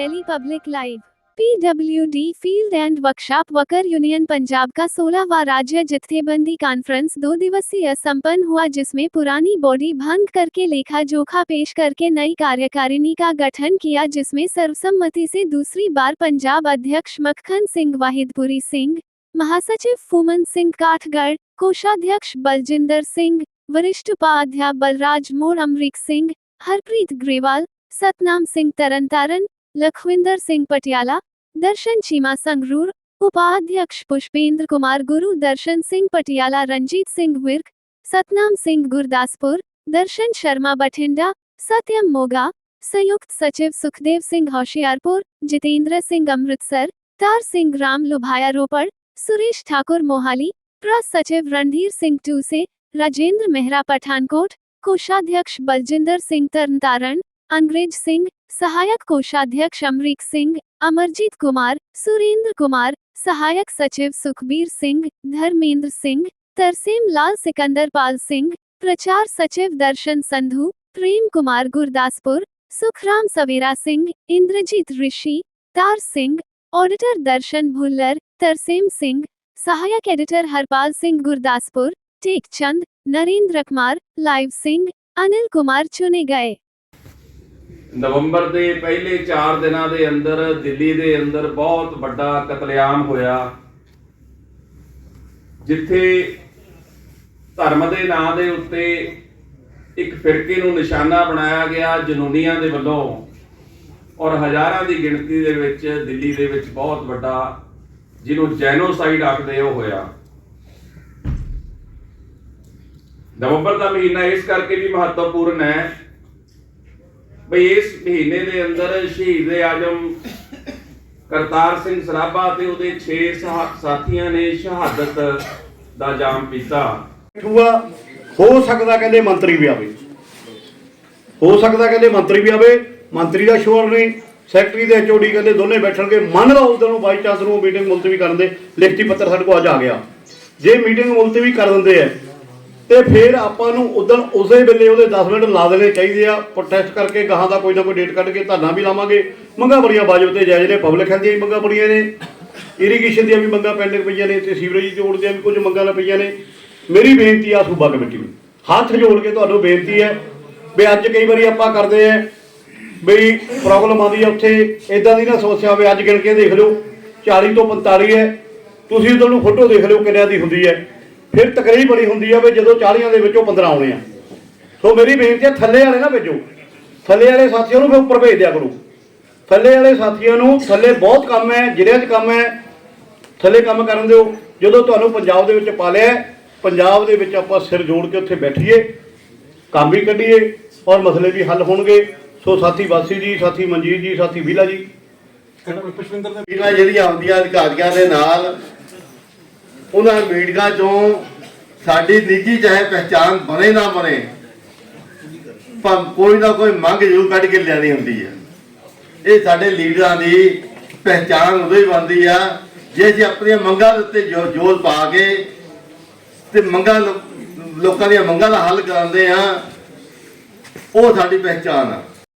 Delhi public live, PWD field and workshop worker union Punjab का सोलहवा राज्य जत्थेबंदी conference दो दिवसीय संपन्न हुआ, जिसमें पुरानी बॉडी भंग करके लेखा जोखा पेश करके नई कार्यकारिणी का गठन किया, जिसमें सर्वसम्मति से दूसरी बार पंजाब अध्यक्ष मक्खन सिंह, वाहिदपुरी सिंह, महासचिव फूमन सिंह काठगढ़, कोषाध्यक्ष बलजिंदर सिंह, वरिष्ठ उपाध्याय बलराज मोर, अमरीक सिंह, हरप्रीत ग्रेवाल, सतनाम सिंह तरनतारन लखविंदर सिंह पटियाला, दर्शन चीमा संगरूर, उपाध्यक्ष पुष्पेंद्र कुमार गुरु, दर्शन सिंह पटियाला, रंजीत सिंह विर्क, सतनाम सिंह गुरदासपुर, दर्शन शर्मा बठिंडा, सत्यम मोगा, संयुक्त सचिव सुखदेव सिंह होशियारपुर, जितेंद्र सिंह अमृतसर, तार सिंह राम लुभाया रोपड़, सुरेश ठाकुर मोहाली ट्रस्ट सचिव रणधीर सिंह टूसे, राजेंद्र मेहरा पठानकोट, कोषाध्यक्ष बलजिंदर सिंह तरनतारण, अंग्रेज़ सिंह सहायक कोषाध्यक्ष अमरीक सिंह, अमरजीत कुमार, सुरेंद्र कुमार, सहायक सचिव सुखबीर सिंह, धर्मेंद्र सिंह, तरसेम लाल सिकंदर पाल सिंह, प्रचार सचिव दर्शन संधु, प्रेम कुमार गुरदासपुर, सुखराम सवेरा सिंह, इंद्रजीत ऋषि, तार सिंह, ऑडिटर दर्शन भुल्लर, तरसेम सिंह, सहायक एडिटर हरपाल सिंह गुरदासपुर टेक चंद नरेंद्र कुमार, लाइव सिंह, अनिल कुमार चुने गए। ਨਵੰਬਰ ਦੇ ਪਹਿਲੇ 4 ਦਿਨਾਂ ਦੇ ਅੰਦਰ, ਦਿੱਲੀ ਦੇ ਅੰਦਰ ਬਹੁਤ ਵੱਡਾ ਕਤਲੇਆਮ ਹੋਇਆ। ਜਿੱਥੇ ਧਰਮ ਦੇ ਨਾਂ ਦੇ ਉੱਤੇ ਇੱਕ ਫਿਰਕੇ ਨੂੰ ਨਿਸ਼ਾਨਾ ਬਣਾਇਆ ਗਿਆ ਜਨੂਨੀਆਂ ਦੇ ਵੱਲੋਂ ਔਰ ਹਜ਼ਾਰਾਂ ਦੀ ਗਿਣਤੀ ਦੇ ਵਿੱਚ ਦਿੱਲੀ ਦੇ ਵਿੱਚ ਬਹੁਤ ਵੱਡਾ, ਜਿਹਨੂੰ ਜੈਨੋਸਾਈਡ ਆਖਦੇ ਉਹ ਹੋਇਆ। ਨਵੰਬਰ ਦਾ ਮਹੀਨਾ ਇਸ ਕਰਕੇ ਵੀ ਮਹੱਤਵਪੂਰਨ ਹੈ ਬਈ ਇਸ ਮਹੀਨੇ ਦੇ ਅੰਦਰ ਸ਼ਹੀਦ ਆਜਮ ਕਰਤਾਰ ਸਿੰਘ ਸਰਾਭਾ ਤੇ ਉਹਦੇ 6 ਸਾਥੀਆਂ ਨੇ ਸ਼ਹਾਦਤ ਦਾ ਜਾਮ ਪੀਤਾ। ਠੂਆ ਹੋ ਸਕਦਾ ਕਹਿੰਦੇ ਮੰਤਰੀ ਵੀ ਆਵੇ। ਹੋ ਸਕਦਾ ਕਹਿੰਦੇ ਮੰਤਰੀ ਵੀ ਆਵੇ। ਮੰਤਰੀ ਦਾ ਸ਼ੋਰ ਨਹੀਂ। ਸੈਕਟਰੀ ਦੇ ਐਚਓਡੀ ਕਹਿੰਦੇ ਦੋਨੇ ਬੈਠਣਗੇ। ਮੰਨ ਲਓ ਉਦੋਂ ਨੂੰ ਬਾਈ ਚਾਂਸ ਨੂੰ ਮੀਟਿੰਗ ਮੁਲਤਵੀ ਕਰਨ ਦੇ। ਲਿਖਤੀ ਪੱਤਰ ਸਾਡੇ ਕੋਲ ਅੱਜ ਆ ਗਿਆ। ਜੇ ਮੀਟਿੰਗ ਮੁਲਤਵੀ ਕਰ ਦਿੰਦੇ ਐ ਤੇ ਫਿਰ ਆਪਾਂ ਨੂੰ ਉਦੋਂ ਉਸੇ ਵੇਲੇ ਉਹਦੇ 10 ਮਿੰਟ ਲਾ ਦੇਣੇ ਚਾਹੀਦੇ ਆ। ਪ੍ਰੋਟੈਸਟ ਕਰਕੇ ਗਾਹਾਂ ਦਾ ਕੋਈ ਨਾ ਕੋਈ ਡੇਟ ਕੱਢ ਕੇ ਧਰਨਾ ਵੀ ਲਾਵਾਂਗੇ। ਮੰਗਾਂ ਬੜੀਆਂ ਬਾਜਬ ਤੇ ਜਾਇਜ਼ ਨੇ ਪਬਲਿਕ ਹੈਲਥ ਦੀਆਂ ਵੀ ਮੰਗਾਂ ਬੜੀਆਂ ਨੇ। ਇਰੀਗੇਸ਼ਨ ਦੀਆਂ ਵੀ ਮੰਗਾਂ ਪੈਂਡਿੰਗ ਪਈਆਂ ਨੇ ਤੇ ਸੀਵਰੇਜ ਜੋੜ ਦੀਆਂ ਵੀ ਕੁਝ ਮੰਗਾਂ ਨਾ ਪਈਆਂ ਨੇ। ਮੇਰੀ ਬੇਨਤੀ ਆ ਸੂਬਾ ਕਮੇਟੀ ਨੂੰ। ਹੱਥ ਜੋੜ ਕੇ ਤੁਹਾਨੂੰ ਬੇਨਤੀ ਹੈ ਵੀ ਅੱਜ ਕਈ ਵਾਰੀ ਆਪਾਂ ਕਰਦੇ ਆ ਵੀ ਪ੍ਰੋਬਲਮ ਆਉਂਦੀ ਆ ਉੱਥੇ ਇਦਾਂ ਦੀ ਨਾ ਸਮੱਸਿਆ ਹੋਵੇ, ਅੱਜ ਗਿਣ ਕੇ ਦੇਖ ਲਓ। 40 ਤੋਂ 45 ਹੈ। ਤੁਸੀਂ ਉਦੋਂ ਨੂੰ ਫੋਟੋ ਦੇਖ ਲਿਓ ਕਿੰਨਿਆਂ ਦੀ ਹੁੰਦੀ ਹੈ। ਫਿਰ ਤਕਰੀਬ ਬੜੀ ਹੁੰਦੀ ਆ ਵੀ ਜਦੋਂ 40 ਦੇ ਵਿੱਚੋਂ 15 ਆਉਣੇ ਆ। ਸੋ ਮੇਰੀ ਬੇਨਤੀ ਹੈ ਥੱਲੇ ਵਾਲੇ ਨਾ ਭੇਜੋ। ਥੱਲੇ ਵਾਲੇ ਸਾਥੀਆਂ ਨੂੰ ਫਿਰ ਉੱਪਰ ਭੇਜ ਦਿਆ ਕਰੋ। ਥੱਲੇ ਵਾਲੇ ਸਾਥੀਆਂ ਨੂੰ ਥੱਲੇ ਬਹੁਤ ਕੰਮ ਹੈ ਜ਼ਿਲ੍ਹਿਆਂ 'ਚ ਕੰਮ ਹੈ। ਥੱਲੇ ਕੰਮ ਕਰਨ ਦਿਓ। ਜਦੋਂ ਤੁਹਾਨੂੰ ਪੰਜਾਬ ਦੇ ਵਿੱਚ ਪਾ ਲਿਆ ਪੰਜਾਬ ਦੇ ਵਿੱਚ ਆਪਾਂ ਸਿਰ ਜੋੜ ਕੇ ਉੱਥੇ ਬੈਠੀਏ ਕੰਮ ਵੀ ਕੱਢੀਏ ਔਰ ਮਸਲੇ ਵੀ ਹੱਲ ਹੋਣਗੇ। ਸੋ ਸਾਥੀ ਵਾਸੀ ਜੀ ਸਾਥੀ ਮਨਜੀਤ ਜੀ ਸਾਥੀ ਵੀਲਾ ਜੀ। ਮੀਟਿੰਗਾਂ ਜਿਹੜੀਆਂ ਆਉਂਦੀਆਂ ਅਧਿਕਾਰੀਆਂ ਦੇ ਨਾਲ ਉਹਨਾਂ ਮੀਟਿੰਗਾਂ ਚੋਂ ਸਾਡੀ ਨਿੱਜੀ ਚਾਹੇ ਪਹਿਚਾਨ ਬਣੇ ਨਾ ਬਣੇ, ਪਰ ਕੋਈ ਨਾ ਕੋਈ ਮੰਗ ਜ਼ਰੂਰ ਕੱਢ ਕੇ ਲਿਆਣੀ ਹੁੰਦੀ ਹੈ ਇਹ ਸਾਡੇ ਲੀਡਰਾਂ ਦੀ ਪਹਿਚਾਨ ਉਦੋਂ ਹੀ ਬਣਦੀ ਆ, ਜੇ ਅਸੀਂ ਆਪਣੀਆਂ ਮੰਗਾਂ ਦੇ ਉੱਤੇ ਜੋ ਜੋਰ ਪਾ ਕੇ ਤੇ ਮੰਗਾਂ ਲੋਕਾਂ ਦੀਆਂ ਮੰਗਾਂ ਦਾ ਹੱਲ ਕਰਾਉਂਦੇ ਆ, ਉਹ ਸਾਡੀ ਪਹਿਚਾਨ ਆ।